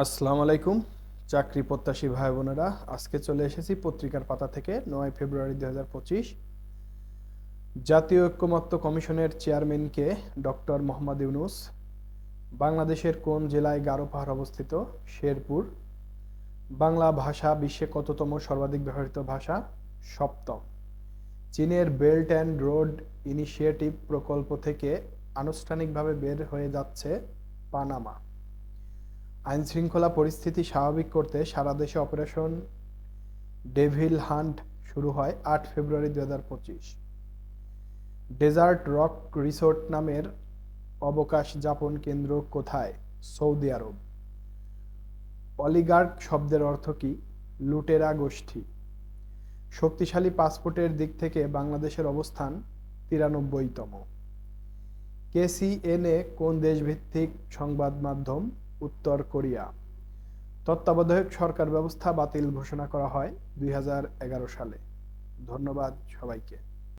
আসসালামু আলাইকুম, চাকরি প্রত্যাশী ভাই বোনেরা। আজকে চলে এসেছি পত্রিকার পাতা থেকে, নয় ফেব্রুয়ারি দুই হাজার পঁচিশ। জাতীয় ঐক্যমত্য কমিশনের চেয়ারম্যানকে ডক্টর মোহাম্মদ ইউনুস, বাংলাদেশের কোন জেলায় গারো পাহাড় অবস্থিত? শেরপুর। বাংলা ভাষা বিশ্বে কততম সর্বাধিক ব্যবহৃত ভাষা? সপ্তম। চীনের বেল্ট অ্যান্ড রোড ইনিশিয়েটিভ প্রকল্প থেকে আনুষ্ঠানিকভাবে বের হয়ে যাচ্ছে পানামা। আইন শৃঙ্খলা পরিস্থিতি স্বাভাবিক করতে সারা দেশে অপারেশন ডেভিল হান্ট শুরু হয় আট ফেব্রুয়ারি দু হাজার পঁচিশ। ডেজার্ট রক রিসোর্ট নামের অবকাশ যাপন কেন্দ্র কোথায়? সৌদি আরব। অলিগার্ক শব্দের অর্থ কি? লুটেরা গোষ্ঠী। শক্তিশালী পাসপোর্টের দিক থেকে বাংলাদেশের অবস্থান তিরানব্বইতম। কেসিএনএ কোন দেশভিত্তিক সংবাদ মাধ্যম? উত্তর কোরিয়া। তত্ত্বাবধায়ক সরকার ব্যবস্থা বাতিল ঘোষণা করা হয় দুই হাজার এগারো সালে। ধন্যবাদ সবাইকে।